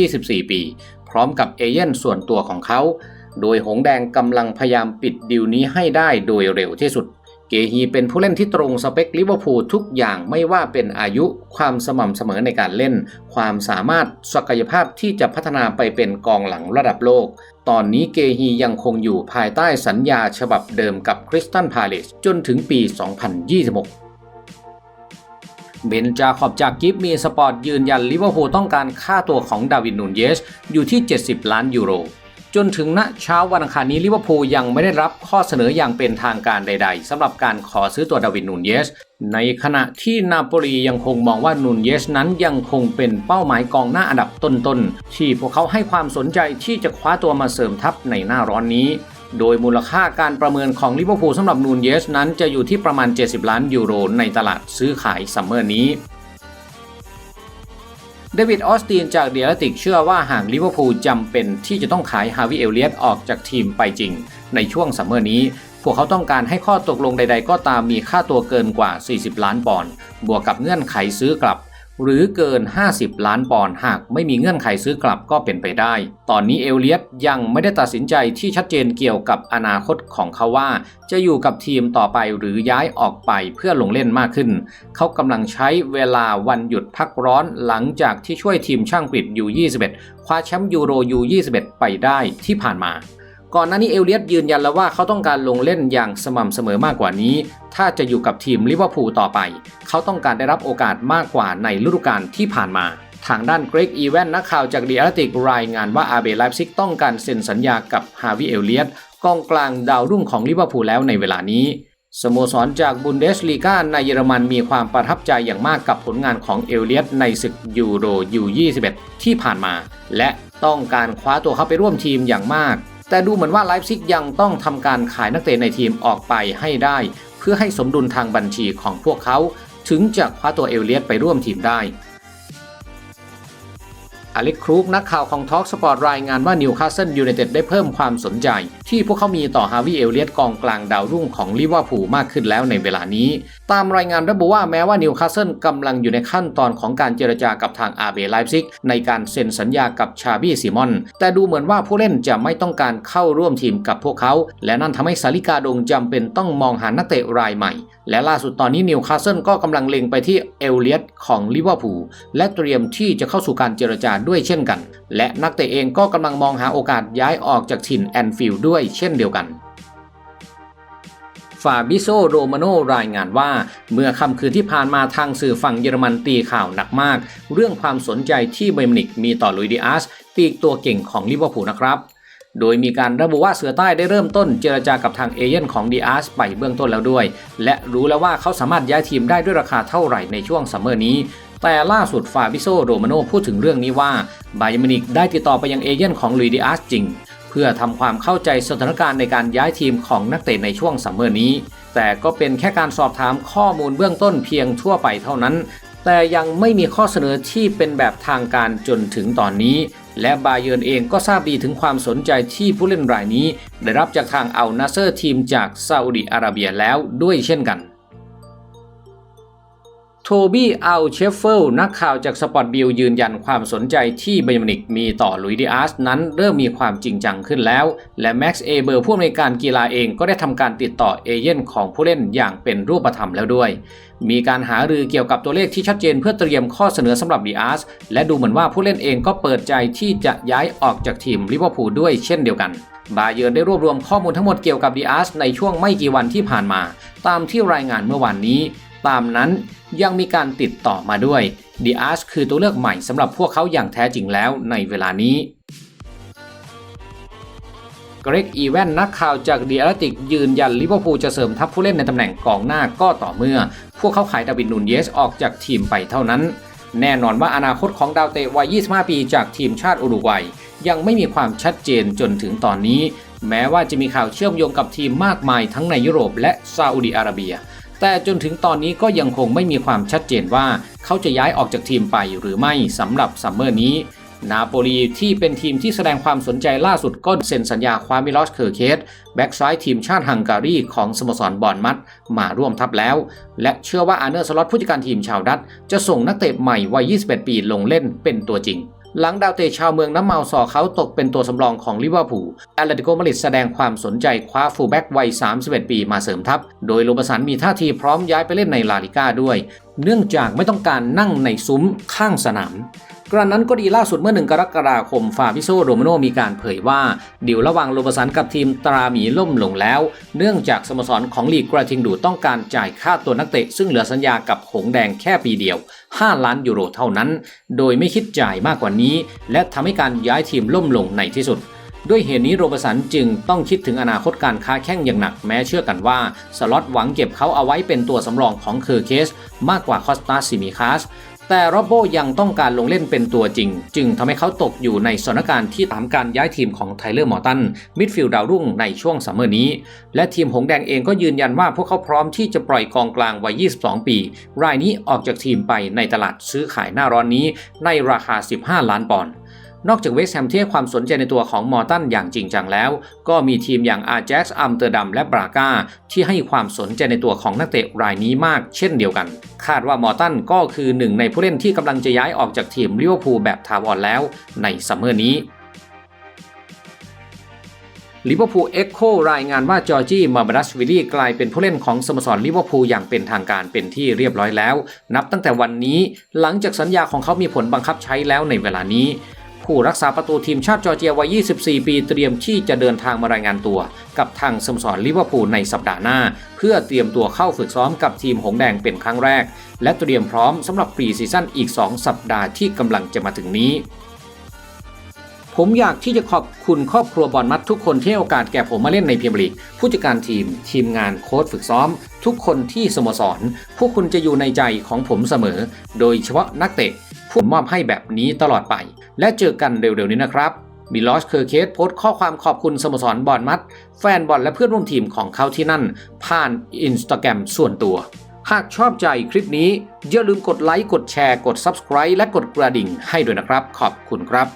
24 ปี พร้อมกับเอเย่นส่วนตัวของเขา โดยหงแดงกำลังพยายามปิดดีลนี้ให้ได้โดยเร็วที่สุด เกฮีเป็นผู้เล่นที่ตรงสเปคลิเวอร์พูลทุกอย่างไม่ว่าเป็นอายุ ความสม่ำเสมอในการเล่น ความสามารถศักยภาพที่จะพัฒนาไปเป็นกองหลังระดับโลก ตอนนี้เกฮียังคงอยู่ภายใต้สัญญาฉบับเดิมกับคริสตันพาเลสจนถึงปี 2026 เบนจาขอบจากกิฟมีสปอร์ตยืนยันลิเวอร์พูลต้องการค่าตัวของดาวิดนูนเยสอยู่ที่ 70 ล้านยูโร จนถึงณเช้าวันอังคารนี้ลิเวอร์พูลยังไม่ได้รับข้อเสนออย่างเป็นทางการใด ๆสำหรับการขอซื้อตัวดาวิดนูนเยส ในขณะที่นาโปลียังคงมองว่านูนเยสนั้นยังคงเป็นเป้าหมายกองหน้าอันดับต้นๆที่พวกเขาให้ความสนใจที่จะคว้าตัวมาเสริมทัพในหน้าร้อนนี้ โดยมูลค่าการประเมินของลิเวอร์พูลสำหรับนูนเยสนั้นจะอยู่ที่ประมาณ 70 ล้านยูโรในตลาดซื้อขายซัมเมอร์นี้เดวิดออสตินจากเดียร์ติกเชื่อว่าหากลิเวอร์พูลจำเป็นที่จะต้องขายฮาวิเอลเลียตออกจากทีมไปจริง ในช่วงซัมเมอร์นี้ พวกเขาต้องการให้ข้อตกลงใด ๆ ก็ตามมีค่าตัวเกินกว่า 40 ล้านปอนด์บวกกับเงื่อนไขซื้อกลับ หรือเกิน 50 ล้านปอนด์หากไม่มีเงื่อนไขซื้อกลับก็เป็นไปได้ ตอนนี้เอลเลียตยังไม่ได้ตัดสินใจที่ชัดเจนเกี่ยวกับอนาคตของเขาว่า จะอยู่กับทีมต่อไปหรือย้ายออกไปเพื่อลงเล่นมากขึ้น เขากำลังใช้เวลาวันหยุดพักร้อนหลังจากที่ช่วยทีมช่างกฤษยู21คว้าแชมป์ยูโรยู21ไปได้ที่ผ่านมา ก่อนหน้านี้เอลเลียตยืนยันแล้วว่าเขาต้องการลงเล่นอย่างสม่ำเสมอมากกว่านี้ ถ้าจะอยู่กับทีมลิเวอร์พูลต่อไป เขาต้องการได้รับโอกาสมากกว่าในฤดูกาลที่ผ่านมา ทางด้านเกรกอีแวนนักข่าวจากดีอาร์ติกรายงานว่าอาเบไลฟ์ซิกต้องการเซ็นสัญญากับฮาวิเอลเลียตกองกลางดาวรุ่งของลิเวอร์พูลแล้วในเวลานี้สโมสรจากบุนเดสลีกาในเยอรมันมีความประทับใจอย่างมากกับผลงานของเอลเลียตในศึกยูโรยู21ที่ผ่านมา และต้องการคว้าตัวเขาไปร่วมทีมอย่างมาก แต่ดูเหมือนว่าไลฟ์ซิกยังต้องทำการขายนักเตะในทีมออกไปให้ได้ เพื่อให้สมดุลทางบัญชีของพวกเขา ถึงจะคว้าตัวเอลเลียตไปร่วมทีมได้ อเล็กครูกนักข่าวของทอ l กสปอร์ตรายงานว่านิวคาสเซิลยูไนเต็ดได้เพิ่มความสนใจ ที่พวกเขามีต่อฮาวิเอลเลียตกองกลางดาวรุ่งของลิเวอร์พูลมากขึ้นแล้วในเวลานี้ ตามรายงานระบุว่าแม้ว่านิวคาสเซิลกำลังอยู่ในขั้นตอนของการเจรจากับทางอาเบไลฟ์ซิกในการเซ็นสัญญากับชาบี้ซิมอน แต่ดูเหมือนว่าผู้เล่นจะไม่ต้องการเข้าร่วมทีมกับพวกเขา และนั่นทำให้สาลิกาดงจำเป็นต้องมองหานักเตะรายใหม่และล่าสุดตอนนี้นิวคาสเซิลก็กำลังเล็งไปที่เอลเลียตของลิเวอร์พูลและเตรียมที่จะเข้าสู่การเจรจาด้วยเช่นกัน และนักเตะเองก็กำลังมองหาโอกาสย้ายออกจากถิ่นแอนฟิลด์ด้วยเช่นเดียวกันฟาบิโซโรมาโนรายงานว่า เมื่อค่ำคืนที่ผ่านมาทางสื่อฝั่งเยอรมันตีข่าวหนักมาก เรื่องความสนใจที่เบมนิกมีต่อลุยดิอาสปีกตัวเก่งของลิเวอร์พูลนะครับ โดยมีการระบุว่าเสือใต้ได้เริ่มต้นเจรจากับทางเอเย่นของดีอาร์สไปเบื้องต้นแล้วด้วย และรู้แล้วว่าเขาสามารถย้ายทีมได้ด้วยราคาเท่าไหร่ในช่วงซัมเมอร์นี้ แต่ล่าสุดฟาบิโซโรมาโนพูดถึงเรื่องนี้ว่าไบยมินิกได้ติดต่อไปยังเอเย่นของลุยดิอาสจริง เพื่อทำความเข้าใจสถานการณ์ในการย้ายทีมของนักเตะในช่วงซัมเมอร์นี้ แต่ก็เป็นแค่การสอบถามข้อมูลเบื้องต้นเพียงทั่วไปเท่านั้นแต่ยังไม่มีข้อเสนอที่เป็นแบบทางการจนถึงตอนนี้ และบาเยิร์นเองก็ทราบดีถึงความสนใจที่ผู้เล่นรายนี้ ได้รับจากทางอัลนาเซอร์ทีมจากซาอุดิอาระเบียแล้วด้วยเช่นกัน โทบี้อัลเชฟเฟลนักข่าวจากสปอร์ตบิลยืนยันความสนใจที่ไบยมินิกมีต่อลุยดิอาสนั้นเริ่มมีความจริงจังขึ้นแล้ว และแม็กซ์เอเบอร์ผู้อำนวยการกีฬาเองก็ได้ทำการติดต่อเอเย่นของผู้เล่นอย่างเป็นรูปธรรมแล้วด้วย มีการหารือเกี่ยวกับตัวเลขที่ชัดเจนเพื่อเตรียมข้อเสนอสำหรับดิอาสและดูเหมือนว่าผู้เล่นเองก็เปิดใจที่จะย้ายออกจากทีมลิเวอร์พูลด้วยเช่นเดียวกันบาเยิร์ได้รวบรวมข้อมูลทั้งหมดเกี่ยวกับดิอาสในช่วงไม่กี่วันที่ผ่านมา ตามที่รายงานเมื่อวานนี้ ตามนั้นยังมีการติดต่อมาด้วยดิอาสคือตัวเลือกใหม่สำหรับพวกเขาอย่างแท้จริงแล้วในเวลานี้เกรกอีแวนนักข่าวจากดีอาร์ติกยืนยันลิเวอร์พูลจะเสริมทัพผู้เล่นในตำแหน่งกองหน้าก็ต่อเมื่อ พวกเขาขายดาวิดนูนเยสออกจากทีมไปเท่านั้น แน่นอนว่าอนาคตของดาวเตะวัย 25 ปีจากทีมชาติอุรุกวัย ยังไม่มีความชัดเจนจนถึงตอนนี้ แม้ว่าจะมีข่าวเชื่อมโยงกับทีมมากมายทั้งในยุโรปและซาอุดิอาระเบีย แต่จนถึงตอนนี้ก็ยังคงไม่มีความชัดเจนว่าเขาจะย้ายออกจากทีมไปหรือไม่สำหรับซัมเมอร์นี้นาโปลีที่เป็นทีมที่แสดงความสนใจล่าสุดก็เซ็นสัญญาความิลอสเคอร์เคสแบ็กซ้ายทีมชาติฮังการีของสโมสรบอร์นมัดมาร่วมทัพแล้ว และเชื่อว่าอาเนอร์สล็อตผู้จัดการทีมชาวดัตจะส่งนักเตะใหม่วัย 21 ปีลงเล่นเป็นตัวจริง หลังดาวเตะชาวเมืองน้ำเมาสอเขาตกเป็นตัวสำรองของลิเวอร์พูลแอตเลติโกมาดริดแสดงความสนใจคว้าฟูลแบ็กวัย 31 ปีมาเสริมทัพ โดยโรบสันมีท่าทีพร้อมย้ายไปเล่นในลาลิก้าด้วย เนื่องจากไม่ต้องการนั่งในซุ้มข้างสนาม กระนั้นก็ดีล่าสุดเมื่อหนึ่งกรกฎาคมฟาบิโซโรมาโนมีการเผยว่าดีลระหว่างโรบสันกับทีมตราหมีล่มลงแล้ว เนื่องจากสโมสรของลีกกระทิงดูต้องการจ่ายค่าตัวนักเตะ ซึ่งเหลือสัญญากับหงแดงแค่ปีเดียว 5 ล้านยูโรเท่านั้น โดยไม่คิดจ่ายมากกว่านี้ และทำให้การย้ายทีมล่มลงในที่สุดด้วยเหตุนี้โรบสันจึงต้องคิดถึงอนาคตการค้าแข่งอย่างหนักแม้เชื่อกันว่า สล็อตหวังเก็บเขาเอาไว้เป็นตัวสำรองของเคอร์เคส มากกว่าคอสตาซิมิคัส แต่โรโบยังต้องการลงเล่นเป็นตัวจริง จึงทำให้เขาตกอยู่ในสถานการณ์ที่ตามการย้ายทีมของไทเลอร์มอร์ตันมิดฟิลด์ดาวรุ่งในช่วงซัมเมอร์นี้ และทีมหงแดงเองก็ยืนยันว่าพวกเขาพร้อมที่จะปล่อยกองกลางวัย 22 ปี รายนี้ออกจากทีมไปในตลาดซื้อขายหน้าร้อนนี้ในราคา 15 ล้านปอนด์ นอกจากเวสต์แฮมที่ให้ความสนใจในตัวของมอร์ตันอย่างจริงจังแล้ว ก็มีทีมอย่างอาแจ็กซ์อัมเตอร์ดัมและบราก้าที่ให้ความสนใจในตัวของนักเตะรายนี้มากเช่นเดียวกัน คาดว่ามอร์ตันก็คือหนึ่งในผู้เล่นที่กำลังจะย้ายออกจากทีมลิเวอร์พูลแบบถาวรแล้วในซัมเมอร์นี้ลิเวอร์พูลเอ็กโครายงานว่าจอร์จีมาบรัสวิลลี่กลายเป็นผู้เล่นของสโมสรลิเวอร์พูลอย่างเป็นทางการเป็นที่เรียบร้อยแล้ว นับตั้งแต่วันนี้หลังจากสัญญาของเขามีผลบังคับใช้แล้วในเวลานี้ ผู้รักษาประตูทีมชาติจอร์เจียวัย 24 ปีเตรียมที่จะเดินทางมารายงานตัว กับทางสโมสรลิเวอร์พูลในสัปดาห์หน้า เพื่อเตรียมตัวเข้าฝึกซ้อมกับทีมหงแดงเป็นครั้งแรก และเตรียมพร้อมสำหรับปรีซีซั่นอีก 2 สัปดาห์ที่กำลังจะมาถึงนี้ผมอยากที่จะขอบคุณครอบครัวบอลมัดทุกคนที่ให้โอกาสแก่ผมมาเล่นในพรีเมียร์ลีกผู้จัดการทีม ทีมงานโค้ชฝึกซ้อม ทุกคนที่สโมสร พวกคุณจะอยู่ในใจของผมเสมอ โดยเฉพาะนักเตะ ผมมอบให้แบบนี้ตลอดไป และเจอกันเร็วๆนี้นะครับมิลอสเคอร์เคสโพสต์ข้อความขอบคุณสโมสรบอลมัด แฟนบอลและเพื่อนร่วมทีมของเขาที่นั่น ผ่านอินสตาแกรมส่วนตัว หากชอบใจคลิปนี้ อย่าลืมกดไลค์ กดแชร์ กด Subscribe และกดกระดิ่งให้ด้วยนะครับ ขอบคุณครับ